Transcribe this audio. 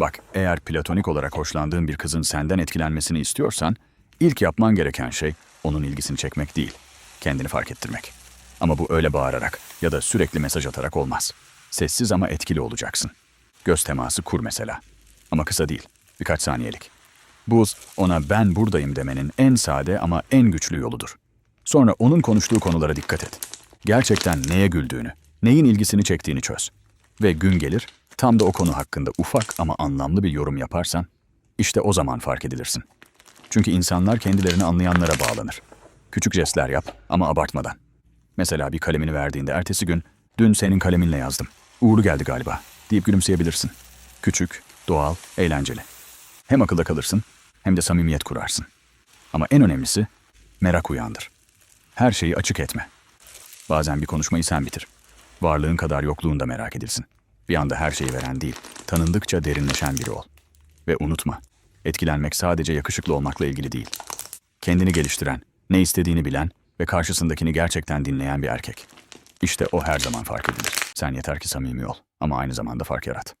Bak, eğer platonik olarak hoşlandığın bir kızın senden etkilenmesini istiyorsan, ilk yapman gereken şey onun ilgisini çekmek değil, kendini fark ettirmek. Ama bu öyle bağırarak ya da sürekli mesaj atarak olmaz. Sessiz ama etkili olacaksın. Göz teması kur mesela. Ama kısa değil, birkaç saniyelik. Buz, ona ben buradayım demenin en sade ama en güçlü yoludur. Sonra onun konuştuğu konulara dikkat et. Gerçekten neye güldüğünü, neyin ilgisini çektiğini çöz. Ve gün gelir, tam da o konu hakkında ufak ama anlamlı bir yorum yaparsan, işte o zaman fark edilirsin. Çünkü insanlar kendilerini anlayanlara bağlanır. Küçük jestler yap ama abartmadan. Mesela bir kalemini verdiğinde ertesi gün, dün senin kaleminle yazdım. Uğurlu geldi galiba, deyip gülümseyebilirsin. Küçük, doğal, eğlenceli. Hem akılda kalırsın, hem de samimiyet kurarsın. Ama en önemlisi, merak uyandır. Her şeyi açık etme. Bazen bir konuşmayı sen bitir. Varlığın kadar yokluğun da merak edilsin. Bir anda her şeyi veren değil, tanındıkça derinleşen biri ol. Ve unutma, etkilenmek sadece yakışıklı olmakla ilgili değil. Kendini geliştiren, ne istediğini bilen ve karşısındakini gerçekten dinleyen bir erkek. İşte o her zaman fark edilir. Sen yeter ki samimi ol ama aynı zamanda fark yarat.